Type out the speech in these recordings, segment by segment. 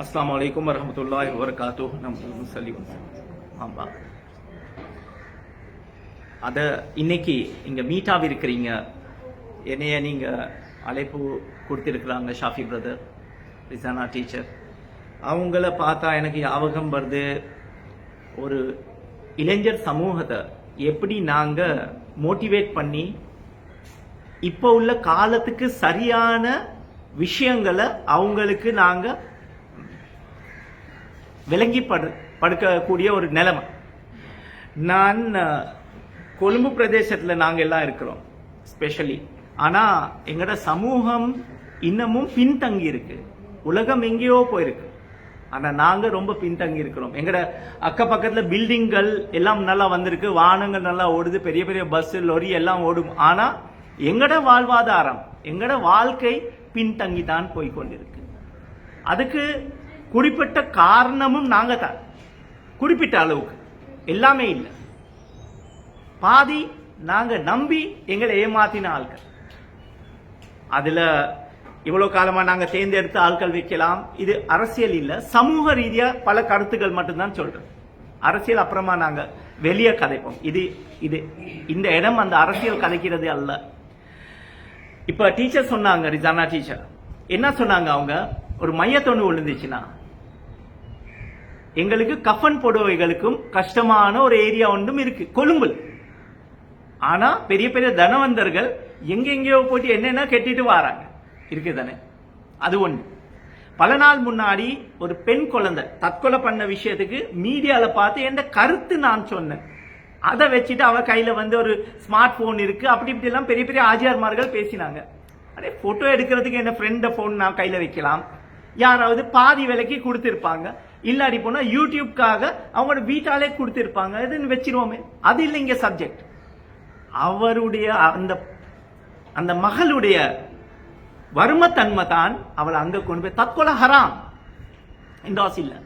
அஸ்ஸலாமு அலைக்கும் வரஹ்மத்துல்லாஹி வபரகாத்து நம்ம முசல்லி ஆமாம் அதை இன்னைக்கு இங்கே மீட்டாக இருக்கிறீங்க. என்னைய நீங்கள் அழைப்பு கொடுத்துருக்குறாங்க ஷாஃபி பிரதர் ரிசானா டீச்சர் அவங்கள பார்த்தா எனக்கு ஞாபகம் வருது. ஒரு இளைஞர் சமூகத்தை எப்படி நாங்கள் மோட்டிவேட் பண்ணி இப்போ உள்ள காலத்துக்கு சரியான விஷயங்களை அவங்களுக்கு நாங்கள் விளங்கி படு படுக்கக்கூடிய ஒரு நிலைமை. நான் கொழும்பு பிரதேசத்தில் நாங்கள் எல்லாம் இருக்கிறோம் ஸ்பெஷலி ஆனால் எங்களோட சமூகம் இன்னமும் பின்தங்கி இருக்கு. உலகம் எங்கேயோ போயிருக்கு. ஆனால் நாங்கள் ரொம்ப பின்தங்கி இருக்கிறோம். எங்களோட அக்க பக்கத்தில் பில்டிங்கள் எல்லாம் நல்லா வந்திருக்கு. வாகனங்கள் நல்லா ஓடுது. பெரிய பெரிய பஸ் லொரி எல்லாம் ஓடும். ஆனால் எங்களோட வாழ்வாதாரம் எங்களோட வாழ்க்கை பின்தங்கி தான் போய்கொண்டிருக்கு அதுக்கு குறிப்பிட்ட காரணமும் நாங்கள் தான் குறிப்பிட்ட அளவுக்கு. எல்லாமே இல்லை. பாதி நாங்கள் நம்பி எங்களை ஏமாத்தின ஆட்கள் அதில் இவ்வளோ காலமாக நாங்கள் தேர்ந்தெடுத்த ஆட்கள் வைக்கலாம். இது அரசியல் இல்லை. சமூக ரீதியாக பல கருத்துக்கள் மட்டும்தான் சொல்கிறோம் அரசியல் அப்புறமா நாங்கள் வெளியே கதைப்போம். இது இது இந்த இடம் அந்த அரசியல் கதைக்கிறது அல்ல. இப்போ டீச்சர் சொன்னாங்க ரிசானா டீச்சர். என்ன சொன்னாங்க அவங்க? ஒரு மையத்தொண்டு விழுந்துச்சுன்னா. எங்களுக்கு கஃபன் புடவைகளுக்கும் கஷ்டமான ஒரு ஏரியா ஒன்றும் இருக்கு. கொழும்புல. ஆனா பெரிய பெரிய தனவந்தர்கள் எங்கெங்கேயோ போட்டு என்னென்ன கெட்டிட்டு வராங்க. இருக்கு தானே? அது ஒன்று பல நாள் முன்னாடி ஒரு பெண் குழந்தை தற்கொலை பண்ண விஷயத்துக்கு மீடியால பார்த்து எந்த கருத்து நான் சொன்னேன். அதை வச்சுட்டு அவ கையில வந்து ஒரு ஸ்மார்ட் போன் இருக்கு. அப்படி இப்படி எல்லாம் பெரிய பெரிய ஆஜியார்மார்கள் பேசினாங்க. அடே போட்டோ எடுக்கிறதுக்கு என்ன ஃப்ரெண்ட போன் நான் கையில வைக்கலாம்? யாராவது பாதி விலைக்கு கொடுத்திருப்பாங்க. இல்லாடி போனால் யூடியூப்காக அவங்களோட வீட்டாலே கொடுத்துருப்பாங்க. இதுன்னு வச்சிருவோமே. அது இல்லைங்க சப்ஜெக்ட் அவருடைய அந்த அந்த மகளுடைய வறுமத்தன்மை தான் அவளை அங்கே கொண்டு போய் தற்கொலை ஹராம். இந்தாஸ் இல்லை.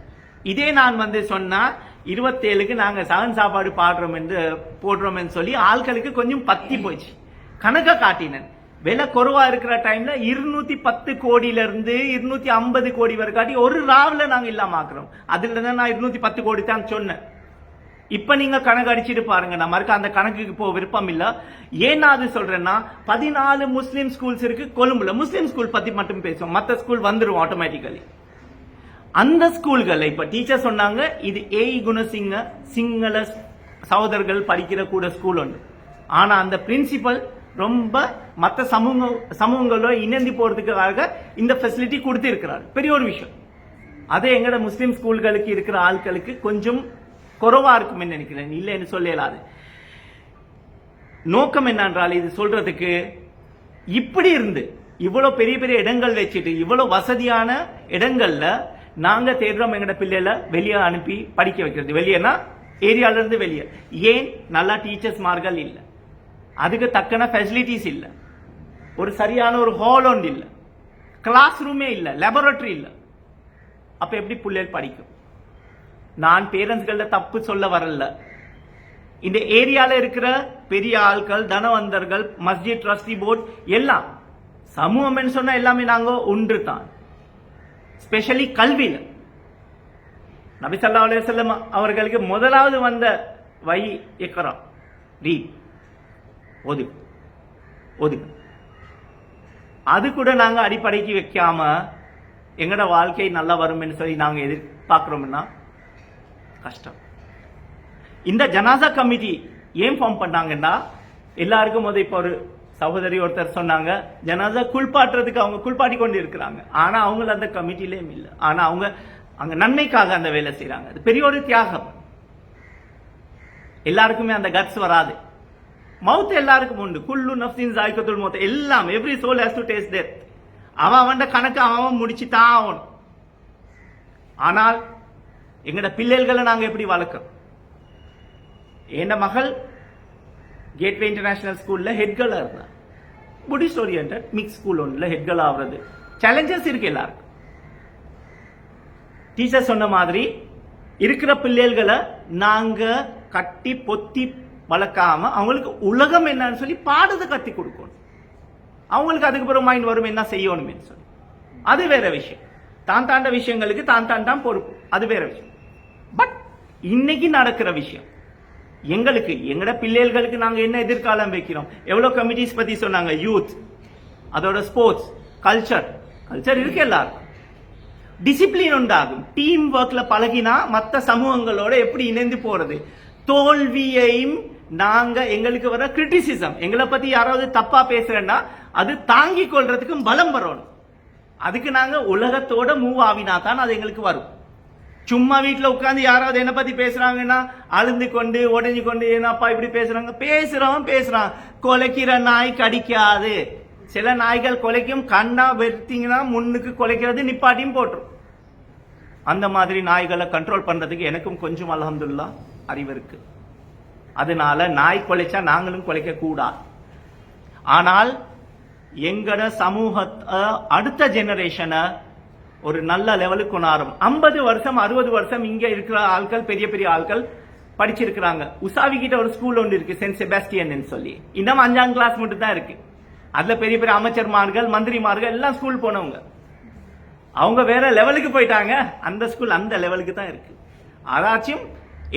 இதே நான் வந்து சொன்னால் இருபத்தேழுக்கு நாங்கள் சகன் சாப்பாடு பாடுறோம் என்று போடுறோம் என்று சொல்லி ஆட்களுக்கு கொஞ்சம் பத்தி போச்சு கணக்கை காட்டினேன். விலை குறவா இருக்கிற டைம்ல இருநூத்தி பத்து கோடியில இருந்து இருநூத்தி ஐம்பது கோடி வரை காட்டி ஒரு ராவில் நாங்க இல்லாம ஆக்குறோம். அதுல தான் நான் இருநூத்தி பத்து கோடி தான் சொன்னேன். இப்ப நீங்க கணக்கு அடிச்சுட்டு பாருங்க. நம்ம இருக்க அந்த கணக்குக்கு போக விருப்பம் இல்ல. ஏன் நான் அது சொல்றேன்னா பதினாலு முஸ்லீம் ஸ்கூல்ஸ் இருக்கு கொழும்புல. முஸ்லீம் ஸ்கூல் பத்தி மட்டும் பேசுவோம். மத்த ஸ்கூல் வந்துரும் ஆட்டோமேட்டிக்கலி அந்த ஸ்கூல்கள் இப்ப டீச்சர் சொன்னாங்க இது ஏய் குணசிங்க சிங்கள சகோதரர்கள் படிக்கிற கூட ஸ்கூல் ஒன்று ஆனா அந்த பிரின்சிபல் ரொம்ப மற்ற சமூக சமூகங்களோட இணைந்து போகிறதுக்காக இந்த ஃபெசிலிட்டி கொடுத்துருக்கிறார். பெரிய ஒரு விஷயம். அதே எங்கட முஸ்லீம் ஸ்கூல்களுக்கு இருக்கிற ஆட்களுக்கு கொஞ்சம் குறைவாக இருக்கும்னு நினைக்கிறேன். இல்லைன்னு சொல்லலாது. நோக்கம் என்னன்றால் இது சொல்றதுக்கு இப்படி இருந்து இவ்வளோ பெரிய பெரிய இடங்கள் வச்சுட்டு இவ்வளோ வசதியான இடங்கள்ல நாங்கள் தேடுறோம் எங்கட பிள்ளைகளை வெளியே அனுப்பி படிக்க வைக்கிறது. வெளியேனா ஏரியால வெளியே. ஏன்? நல்லா டீச்சர்ஸ் மார்கள் இல்லை. அதுக்கு தக்கன ஃபெசிலிட்டிஸ் இல்லை. ஒரு சரியான ஒரு ஹால் ஒன்று இல்லை. கிளாஸ் ரூமே இல்லை. லெபரட்டரி இல்லை. அப்போ எப்படி பிள்ளைகள் படிக்கும்? நான் பேரண்ட்ஸ்கள தப்பு சொல்ல வரல. இந்த ஏரியாவில் இருக்கிற பெரிய ஆட்கள் தனவந்தர்கள் மஸ்ஜித் ட்ரஸ்டி போர்ட் எல்லாம் சமூகம் சொன்னால் எல்லாமே நாங்கள் ஒன்று தான். ஸ்பெஷலி கல்வியில். நபி ஸல்லல்லாஹு அவர்களுக்கு முதலாவது வந்த வை இக்ரா. ரீட் ஒது ஒது அது கூட நாங்கள் அடிப்படைக்கு வைக்காம எங்களோட வாழ்க்கை நல்லா வரும்னு சொல்லி நாங்கள் எதிர்பார்க்குறோம்னா கஷ்டம். இந்த ஜனாசா கமிட்டி ஏன் ஃபார்ம் பண்ணாங்கன்னா எல்லாருக்கும் போது இப்போ ஒரு சகோதரி ஒருத்தர் சொன்னாங்க ஜனாசா குளிப்பாட்டுறதுக்கு அவங்க குளிப்பாட்டி கொண்டு இருக்கிறாங்க. ஆனால் அவங்கள அந்த கமிட்டிலேயும் இல்லை. ஆனால் அவங்க அங்கே நன்மைக்காக அந்த வேலை செய்கிறாங்க அது பெரிய ஒரு தியாகம். எல்லாருக்குமே அந்த கட்ஸ் வராது. மவுத் எல்லாருக்கும் உண்டு. குல்லு நப்சின் ஜாய்கத்துல் மௌத் எல்லாம். Every soul has to taste death அவன் அவன் கணக்கு அவன் அவன் ஆகணும். ஆனால் எங்கட பிள்ளைகளை நாங்கள் எப்படி வளர்க்கிறோம் என் மகள் கேட்வே இன்டர்நேஷனல் ஸ்கூல்ல ஹெட் கேர்ளா இருந்தா. புடிஸ்ட் ஓரியன்ட் மிக்ஸ் ஸ்கூல் ஒன்றில் ஹெட்கள் ஆகுறது. சேலஞ்சஸ் இருக்கு எல்லாருக்கும். டீச்சர் சொன்ன மாதிரி இருக்கிற பிள்ளைகளை நாங்கள் கட்டி பொத்தி வளர்க்காம அவங்களுக்கு உலகம் என்னன்னு சொல்லி பாடத்தை கத்தி கொடுக்கணும். அவங்களுக்கு அதுக்கு பிறகு மைண்ட் வரும் என்ன செய்யணுமே சொல்லி. அது வேற விஷயம். தான் தாண்ட விஷயங்களுக்கு தான் தான் தான் பொறுப்பு. அது வேற விஷயம். பட் இன்னைக்கு நடக்கிற விஷயம். எங்களுக்கு எங்கட பிள்ளைகளுக்கு நாங்க என்ன எதிர்காலம் வைக்கிறோம்? எவ்வளவு கமிட்டிஸ் பத்தி சொன்னாங்க? யூத் அதோட ஸ்போர்ட்ஸ் கல்ச்சர் கல்ச்சர் இருக்கு எல்லாருக்கும். டிசிப்ளின் உண்டாகும். டீம் ஒர்க்ல பழகினா மற்ற சமூகங்களோட எப்படி இணைந்து போறது? தோல்வியையும் நாங்க எங்களுக்கு வர கிரிட்டிசிசம் எங்களை பத்தி யாராவது தப்பா பேசுறேன்னா அது தாங்கிக் கொள்றதுக்கும் பலம் வரணும். அதுக்கு நாங்க உலகத்தோட மூவ் ஆவினா தான் அது எங்களுக்கு வரும். சும்மா வீட்டில் உட்காந்து யாராவது என்ன பத்தி பேசுறாங்கன்னா அழுந்து கொண்டு உடஞ்சி கொண்டு என்னப்பா இப்படி பேசுறாங்க? பேசுறவன் பேசுறான். கொலைக்கிற நாய் கடிக்காது. சில நாய்கள் கொலைக்கும் கண்ணா வெறுத்தீங்கன்னா முன்னுக்கு கொலைக்கிறது நிப்பாட்டியும் போட்டுரும். அந்த மாதிரி நாய்களை கண்ட்ரோல் பண்றதுக்கு எனக்கும் கொஞ்சம் அல்ஹம்துலில்லாஹ் அறிவு இருக்குது அதனால நாய் கொலைச்சா நாங்களும் கொலைக்க கூடாது ஆனால் எங்கட சமூகத்தை அடுத்த ஜெனரேஷனை ஒரு நல்ல லெவலுக்கு கொண்டாடும். ஐம்பது வருஷம் அறுபது வருஷம் இங்க இருக்கிற ஆட்கள் பெரிய பெரிய ஆட்கள் படிச்சிருக்கிறாங்க. உசாவி கிட்ட ஒரு ஸ்கூல் ஒன்று இருக்கு சென்ட் செபாஸ்டியன் சொல்லி. இன்னும் அஞ்சாம் கிளாஸ் மட்டும் தான் இருக்கு. அதுல பெரிய பெரிய அமைச்சர்மார்கள் மந்திரிமார்கள் எல்லாம் ஸ்கூல் போனவங்க. அவங்க வேற லெவலுக்கு போயிட்டாங்க. அந்த ஸ்கூல் அந்த லெவலுக்கு தான் இருக்கு. அதாச்சும்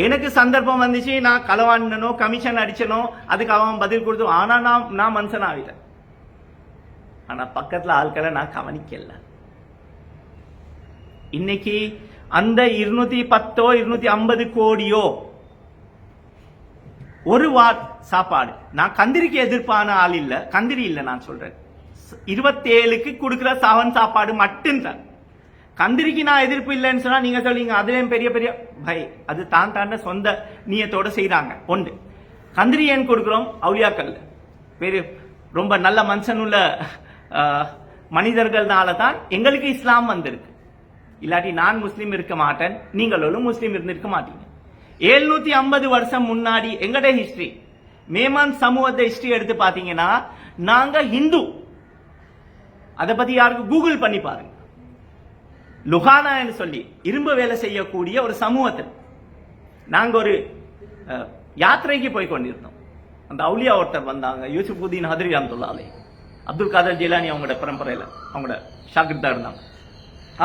எனக்கு சந்தர்ப்பம் வந்துச்சு நான் களவாண்டனோ கமிஷன் அடிச்சனோ அதுக்கு அவன் பதில் கொடுத்து ஆனா நான் நான் மனுஷன் ஆகிட்டேன் ஆனா பக்கத்துல ஆட்களை நான் கவனிக்கல. இன்னைக்கு அந்த இருநூத்தி பத்தோ இருநூத்தி ஐம்பது கோடியோ ஒரு வாட் சாப்பாடு. நான் கந்திரிக்கு எதிர்ப்பான ஆள் இல்லை கந்திரி இல்லை நான் சொல்றேன். இருபத்தேழுக்கு கொடுக்குற சவன் சாப்பாடு மட்டும்தான். கந்திரிக்கு நான் எதிர்ப்பு இல்லைன்னு சொன்னா நீங்க சொல்லுவீங்க அதுலேயும் பெரிய பெரிய பை அது தான் தாண்ட சொந்த நீயத்தோட செய்யறாங்க ஒன்று. கந்திரி ஏன் கொடுக்குறோம்? அவுலியாக்கள் பெரிய ரொம்ப நல்ல மனுஷனுள்ள உள்ள மனிதர்கள்னால தான் எங்களுக்கு இஸ்லாம் வந்திருக்கு. இல்லாட்டி நான் முஸ்லீம் இருக்க மாட்டேன் நீங்களும் முஸ்லீம் இருந்திருக்க மாட்டீங்க. எழுநூத்தி ஐம்பது வருஷம் முன்னாடி எங்கட ஹிஸ்டரி மேமான் சமூகத்தை ஹிஸ்டரி எடுத்து பாத்தீங்கன்னா நாங்க ஹிந்து. அதை பத்தி யாருக்கு? கூகுள் பண்ணி பாருங்க. லுகானான்னு சொல்லி இரும்பு வேலை செய்யக்கூடிய ஒரு சமூகத்தில் நாங்கள் ஒரு யாத்திரைக்கு போய் கொண்டிருந்தோம். அந்த அவுலியா ஒருத்தர் வந்தாங்க யூசுஃபுதீன் ஹதிரி அப்துல்லாலே அப்துல் காதர் ஜிலானி அவங்களோட பரம்பரையில் அவங்களோட ஷாகிர்தா இருந்தாங்க.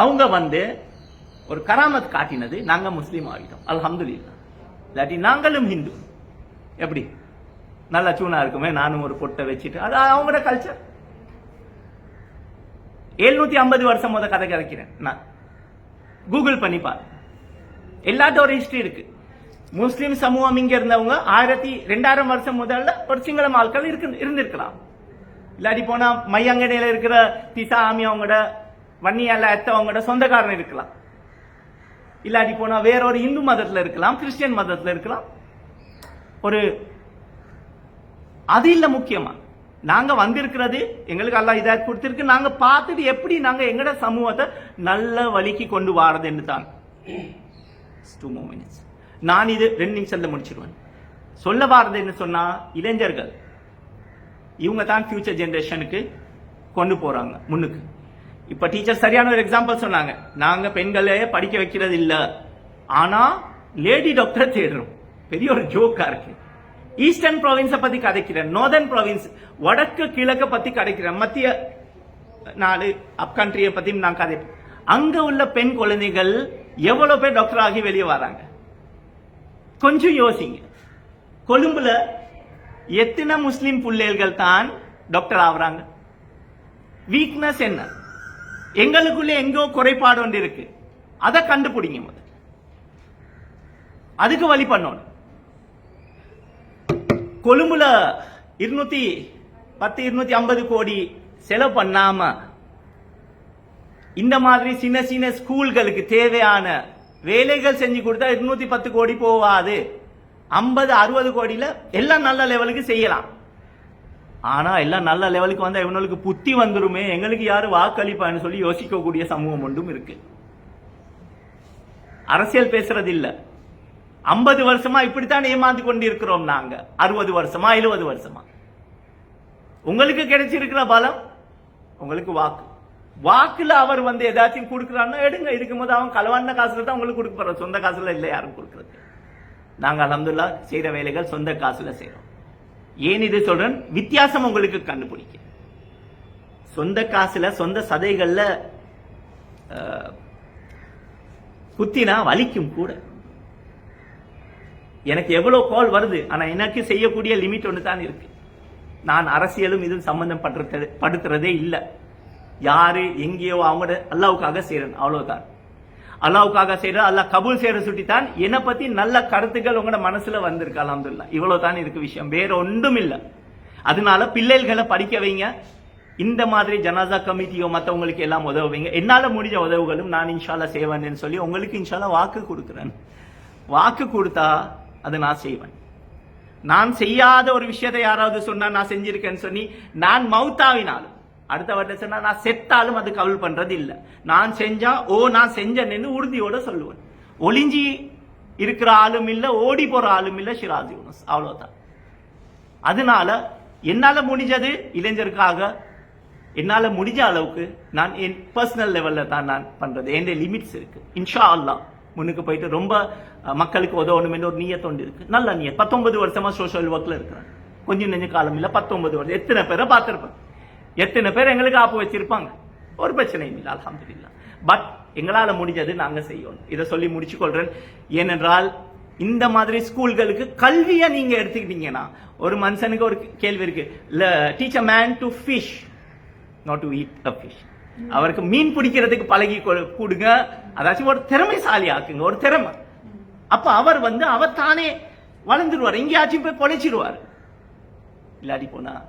அவங்க வந்து ஒரு கராமத் காட்டினது நாங்கள் முஸ்லீம் ஆகிட்டோம். அல்ஹம்துலில்லாஹ். இல்லாட்டி நாங்களும் ஹிந்து. எப்படி? நல்லா சூனா இருக்குமே நானும் ஒரு பொட்டை வச்சுட்டு. அது அவங்களோட கல்ச்சர் எழுநூத்தி ஐம்பது வருஷம் முத கதை கதைக்கிறேன். நான் கூகுள் பண்ணிப்பார் பாரு. எல்லாத்த ஒரு ஹிஸ்டரி இருக்கு. முஸ்லீம் சமூகம் இங்க இருந்தவங்க ஆயிரத்தி ரெண்டாயிரம் வருஷம் முதல்ல ஒரு சிங்களம் ஆட்கள் இருக்கு இருந்திருக்கலாம். இல்லாட்டி போனா மையங்கடையில இருக்கிற திசா ஆமி அவங்களோட வன்னியால அத்த அவங்களோட சொந்தக்காரன் இருக்கலாம். இல்லாட்டி போனா வேற ஒரு இந்து மதத்துல இருக்கலாம் கிறிஸ்டியன் மதத்துல இருக்கலாம். ஒரு அது இல்லை முக்கியமா. நாங்கள் வந்திருக்கிறது எங்களுக்கு எல்லாம் இதாக கொடுத்துருக்கு. நாங்கள் பார்த்துட்டு எப்படி நாங்கள் எங்கட சமூகத்தை நல்ல வழிக்கு கொண்டு வாரதுன்னு தான். டூ மினிட்ஸ் நான் இது ரெண்டு நிமிஷத்தில் முடிச்சிருவேன். சொல்ல வாரது என்ன சொன்னால் இளைஞர்கள் இவங்க தான் ஃபியூச்சர் ஜென்ரேஷனுக்கு கொண்டு போகிறாங்க முன்னுக்கு. இப்போ டீச்சர் சரியான ஒரு எக்ஸாம்பிள் சொன்னாங்க. நாங்கள் பெண்களே படிக்க வைக்கிறது இல்லை ஆனால் லேடி டாக்டரை தேடுறோம். பெரிய ஒரு ஜோக்காக இருக்குது ஈஸ்டர்ன் ப்ராவின்ஸை பத்தி கதைக்கிறேன். நோர்தர்ன் ப்ராவின்ஸ் வடக்கு கிழக்கை பத்தி கதைக்கிறேன். மத்திய நாடு அப் கண்ட்ரியை பத்தி நான் கதை அங்க உள்ள பெண் குழந்தைகள் எவ்வளவு பேர் டாக்டர் ஆகி வெளியே வராங்க? கொஞ்சம் யோசிங்க. கொழும்புல எத்தனை முஸ்லீம் பிள்ளைகள் தான் டாக்டர் ஆகுறாங்க? வீக்னஸ் என்ன? எங்களுக்குள்ள எங்கோ குறைபாடு ஒன்று இருக்கு. அதை கண்டுபிடிங்க முதல்ல. அதுக்கு வழி பண்ணணும். கொழும்புல இருநூத்தி பத்து இருநூத்தி ஐம்பது கோடி செலவு பண்ணாம இந்த மாதிரி சின்ன சின்ன ஸ்கூல்களுக்கு தேவையான வேலைகள் செஞ்சு கொடுத்தா இருநூத்தி பத்து கோடி போவாது. ஐம்பது அறுபது கோடியில எல்லாம் நல்ல லெவலுக்கு செய்யலாம். ஆனா எல்லாம் நல்ல லெவலுக்கு வந்தா இவனுக்கு புத்தி வந்துருமே. எங்களுக்கு யாரு வாக்களிப்பான்னு சொல்லி யோசிக்கக்கூடிய சமூகம் ஒன்றும் இருக்கு. அரசியல் பேசுறது இல்லை ஐம்பது வருஷமா இப்படித்தான் ஏமாந்து கொண்டிருக்கிறோம் நாங்க. அறுபது வருஷமா எழுபது வருஷமா. உங்களுக்கு கிடைச்சிருக்கிற பலம்? உங்களுக்கு வாக்கு. வாக்குல அவர் வந்து ஏதாச்சும் கொடுக்குறான்னா எடுங்க. இருக்கும் போது அவன் கலவான காசுல தான் உங்களுக்கு கொடுக்க போற சொந்த காசுல இல்ல யாரும் கொடுக்கறது. நாங்க அலமதுல்லா செய்யற வேலைகள் சொந்த காசுல செய்யறோம் ஏன் இது சொல்றேன்? வித்தியாசம் உங்களுக்கு கண்டுபிடிக்க. சொந்த காசுல சொந்த சதைகள்ல குத்தினா வலிக்கும் கூட. எனக்கு எவ்வளோ கால் வருது ஆனால் எனக்கு செய்யக்கூடிய லிமிட் ஒன்று தான் இருக்கு. நான் அரசியலும் இதுவும் சம்பந்தம் படுறது படுத்துறதே இல்லை. யாரு எங்கேயோ அவங்களோட அல்லாவுக்காக செய்யறேன் அவ்வளவுதான். அல்லாவுக்காக செய்யற அல்லாஹ் கபூல் செய்யற சுட்டித்தான் என்னை பத்தி நல்ல கருத்துக்கள் உங்களோட மனசுல வந்திருக்கு அலமதுல்லா இவ்வளவுதான் இருக்கு விஷயம் வேற ஒன்றும் இல்லை அதனால பிள்ளைகளை படிக்க வைங்க. இந்த மாதிரி ஜனாசா கமிட்டியோ மற்றவங்களுக்கு எல்லாம் உதவுவீங்க என்னால் முடிஞ்ச உதவுகளும் நான் இன்ஷால்லா செய்வேன்னு சொல்லி உங்களுக்கு இன்ஷால்லா வாக்கு கொடுக்குறேன். வாக்கு கொடுத்தா அதை நான் செய்வேன். நான் செய்யாத ஒரு விஷயத்தை யாராவது சொன்னா நான் செஞ்சிருக்கேன்னு சொல்லி நான் மௌத்தாவினாலும் அடுத்த சொன்னால் சொன்னா நான் செத்தாலும் அது கவல் பண்றது இல்லை நான் செஞ்சா ஓ நான் செஞ்சேன்னு உறுதியோட சொல்லுவேன். ஒளிஞ்சி இருக்கிற ஆளும் இல்லை ஓடி போற ஆளும் இல்லை ஷிராஜி யூனுஸ். அவ்வளோதான் அதனால என்னால முடிஞ்சது இளைஞருக்காக என்னால முடிஞ்ச அளவுக்கு நான் என் பர்சனல் லெவல்ல தான் நான் பண்றது. என் லிமிட்ஸ் இருக்கு. இன்ஷா அல்லா முன்னுக்கு போயிட்டு ரொம்ப மக்களுக்கு உதவணுமே ஒரு நீயத்தொண்டு இருக்கு. நல்ல நீயத். பத்தொன்பது வருஷமா சோஷியல் ஒர்க்ல இருக்கிறேன் கொஞ்சம் நெஞ்ச காலம் இல்லை பத்தொன்பது வருஷம். எத்தனை பேரை பார்த்துருப்பேன் எத்தனை பேர் எங்களுக்கு ஆப்பு வச்சிருப்பாங்க? ஒரு பிரச்சனையும் இல்லை அல்ஹம்துலில்லாஹ். பட் எங்களால் முடிஞ்சது நாங்கள் செய்யணும். இதை சொல்லி முடிச்சு கொள்றேன் ஏனென்றால் இந்த மாதிரி ஸ்கூல்களுக்கு கல்வியை நீங்கள் எடுத்துக்கிட்டீங்கன்னா ஒரு மனுஷனுக்கு ஒரு கேள்வி இருக்கு. Teach a man to fish not to eat a fish அவருக்கு மீன் பிடிக்கிறதுக்கு பழகி கூடுங்க கொடுங்க. அதாச்சும் ஒரு திறமைசாலி ஆக்குங்க ஒரு திறமை. அப்ப அவர் வந்து அவர் தானே வளர்ந்துருவார். எங்கேயாச்சும் போய் பொழைச்சிருவார். இல்லாடி போனா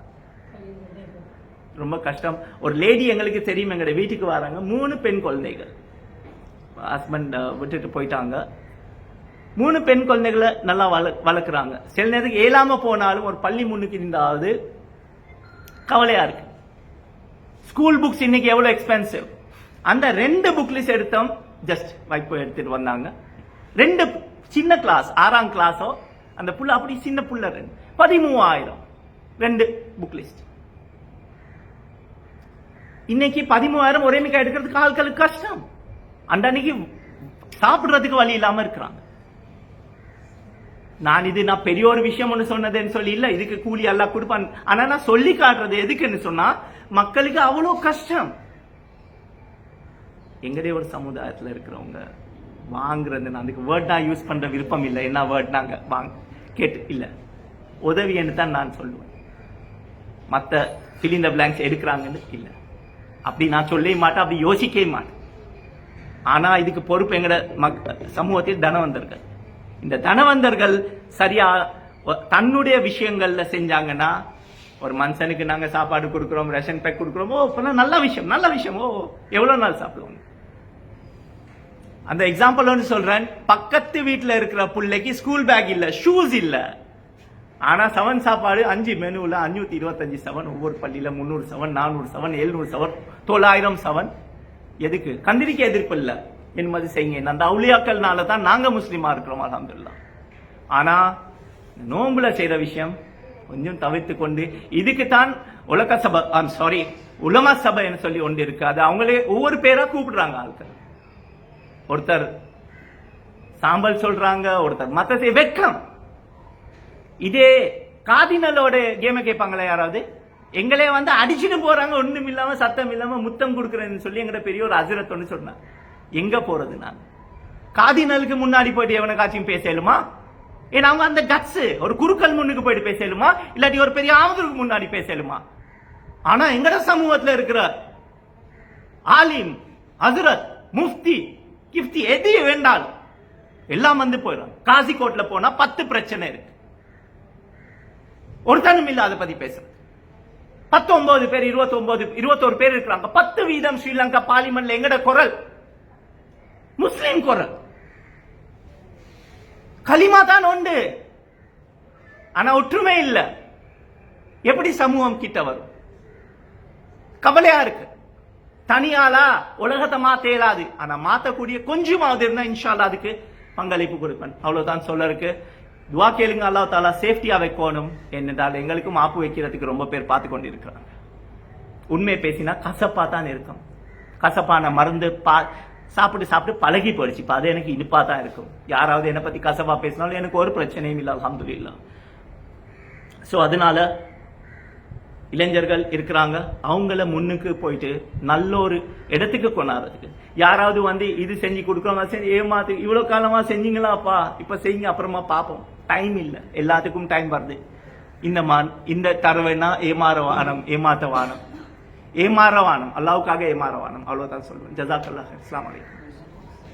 ரொம்ப கஷ்டம். ஒரு லேடி எங்களுக்கு தெரியும் எங்களுடைய வீட்டுக்கு வராங்க. மூணு பெண் குழந்தைகள். ஹஸ்பண்ட் விட்டுட்டு போயிட்டாங்க. மூணு பெண் குழந்தைகளை நல்லா வள வளர்க்குறாங்க. சில நேரத்துக்கு ஏழாமல் போனாலும் ஒரு பள்ளி முன்னுக்கு இருந்தாவது கவலையா இருக்கு. ஸ்கூல் புக்ஸ் இன்னைக்கு எவ்வளவு எக்ஸ்பென்சிவ் அந்த ரெண்டு புக்லிஸ் எடுத்தோம் ஜஸ்ட் வைப்போ எடுத்துட்டு வந்தாங்க. ரெண்டு சின்ன கிளாஸ் ஆறாம் கிளாஸோ அந்த புள்ள அப்படி சின்ன புள்ள ரெண்டு. பதிமூவாயிரம். ரெண்டு புக் லிஸ்ட் இன்னைக்கு பதிமூவாயிரம் ஒரே மிக்க எடுக்கிறதுக்கு ஆட்களுக்கு கஷ்டம். அந்த அன்னைக்கு சாப்பிடுறதுக்கு வழி இல்லாம இருக்கிறாங்க. நான் இது நான் பெரிய ஒரு விஷயம் ஒன்று சொன்னதுன்னு சொல்லி இல்லை இதுக்கு கூலி எல்லாம் கொடுப்பான். ஆனால் நான் சொல்லி காட்டுறது எதுக்குன்னு சொன்னா மக்களுக்கு அவ்வளோ கஷ்டம். எங்களுடைய ஒரு சமுதாயத்தில் இருக்கிறவங்க வாங்குறது நான் அதுக்கு வேர்ட் நான் யூஸ் பண்ற விருப்பம் இல்லை. என்ன வேர்ட் நாங்க வாங்க கேட்டு இல்லை. உதவின்னு தான் நான் சொல்லுவேன். மற்ற சிலிண்டர் in எடுக்கிறாங்கன்னு இல்லை. அப்படி நான் சொல்லவே மாட்டேன் அப்படி யோசிக்கவே மாட்டேன். ஆனால் இதுக்கு பொறுப்பு எங்கட மக் சமூகத்தில் தனம் வந்திருக்கேன் இந்த தனவந்தர்கள் சரியா தன்னுடைய விஷயங்கள்ல செஞ்சாங்கன்னா ஒரு மனுஷனுக்கு நாங்க சாப்பாடு கொடுக்குறோம் ரேஷன் பேக் கொடுக்குறோம் ஓ நல்ல விஷயம் நல்ல விஷயம் ஓ எவ்வளவு நாள் சாப்பிடுவாங்க? அந்த எக்ஸாம்பிள் ஒன்று சொல்றேன் பக்கத்து வீட்டில் இருக்கிற பிள்ளைக்கு ஸ்கூல் பேக் இல்லை ஷூஸ் இல்லை. ஆனா செவன் சாப்பாடு அஞ்சு மெனுவில் அஞ்சூத்தி இருபத்தஞ்சு செவன் ஒவ்வொரு பள்ளியில முந்நூறு செவன் நானூறு செவன் எழுநூறு செவன் தொள்ளாயிரம் செவன் எதுக்கு? கந்திரிக்க எதிர்ப்பு இல்லை. என்பது செய்யுங்க. அந்த அவுளியாக்கள்னால தான் நாங்கள் முஸ்லீமாக இருக்கிறோம் அலமதுல்லா ஆனால் நோம்புல செய்யற விஷயம் கொஞ்சம் தவிர்த்து கொண்டு இதுக்கு தான் உலக சபை ஆம் சாரி உலமா சபைன்னு சொல்லி ஒன்று இருக்கு. அது அவங்களே ஒவ்வொரு பேராக கூப்பிடுறாங்க ஆட்கள். ஒருத்தர் சாம்பல் சொல்றாங்க ஒருத்தர் மத்த வெக்கம். இதே காதினலோட கேமை கேட்பாங்களா யாராவது? எங்களே வந்து அடிச்சுட்டு போறாங்க ஒண்ணும் இல்லாம சத்தம் இல்லாம முத்தம் கொடுக்குறேன்னு சொல்லி எங்கட பெரிய ஒரு அசிரத் சொன்னாங்க. எங்க போறது நான் காதினலுக்கு முன்னாடி போயிட்டு எவனுக்காச்சும் பேசலுமா ஏன்னா அவங்க அந்த கட்ஸ் ஒரு குருக்கள் முன்னுக்கு போயிட்டு பேசலுமா இல்லாட்டி ஒரு பெரிய ஆமதுக்கு முன்னாடி பேசலுமா ஆனா எங்கட சமூகத்துல இருக்கிற ஆலிம் ஹசரத் முஃப்தி கிஃப்தி எது வேண்டாலும் எல்லாம் வந்து போயிடும். காசிகோட்ல போனா பத்து பிரச்சனை இருக்கு. ஒருத்தனும் இல்ல அதை பத்தி பேசுறது. பத்தொன்பது பேர் இருபத்தி ஒன்பது இருபத்தோரு பேர் இருக்கிறாங்க. பத்து வீதம் ஸ்ரீலங்கா பார்லிமெண்ட்ல எங்கட குரல்? முஸ்லீம் குரல். களிமா தான் உண்டு. ஆனா ஒற்றுமை இல்லை. எப்படி சமூகம் கிட்ட வரும்? கவலையா இருக்கு. தனியாலா உலகத்தை மாத்த இயலாது. ஆனா மாத்தக்கூடிய கொஞ்சமாவது இருந்தா இன்ஷால்லா அதுக்கு பங்களிப்பு கொடுப்பேன். அவ்வளவுதான் சொல்ல இருக்கு. துவா கேளுங்க அல்லாஹ் தாலா சேஃப்டியா வைக்கணும் என்னென்றால் எங்களுக்கும் ஆப்பு வைக்கிறதுக்கு ரொம்ப பேர் பார்த்து கொண்டு இருக்கிறாங்க உண்மை பேசினா கசப்பா தான் இருக்கும். கசப்பான மருந்து பா சாப்பிட்டு சாப்பிட்டு பழகி போயிடுச்சு. இப்போ அது எனக்கு இனிப்பாக தான் இருக்கும். யாராவது என்னை பற்றி கசப்பா பேசினாலும் எனக்கு ஒரு பிரச்சனையும் இல்லை அல்ஹம்துலில்லாஹ் ஸோ அதனால இளைஞர்கள் இருக்கிறாங்க. அவங்கள முன்னுக்கு போயிட்டு நல்ல ஒரு இடத்துக்கு கொண்டாடுறதுக்கு. யாராவது வந்து இது செஞ்சு கொடுக்குறாங்க செஞ்சு ஏமாத்து இவ்வளோ காலமாக செஞ்சீங்களாப்பா? இப்போ செய்யுங்க அப்புறமா பார்ப்போம். டைம் இல்லை. எல்லாத்துக்கும் டைம் வருது. இந்த மான் இந்த தரவைனா ஏமாற வானம் ஏமாத்த வானம். ஏமாற வானம் அல்லாவுக்காக ஏமாற வானம் அவ்வளவுதான் சொல்லுவேன் ஜசாக் அல்லாஹ் இஸ்லாம் அலைக்கும்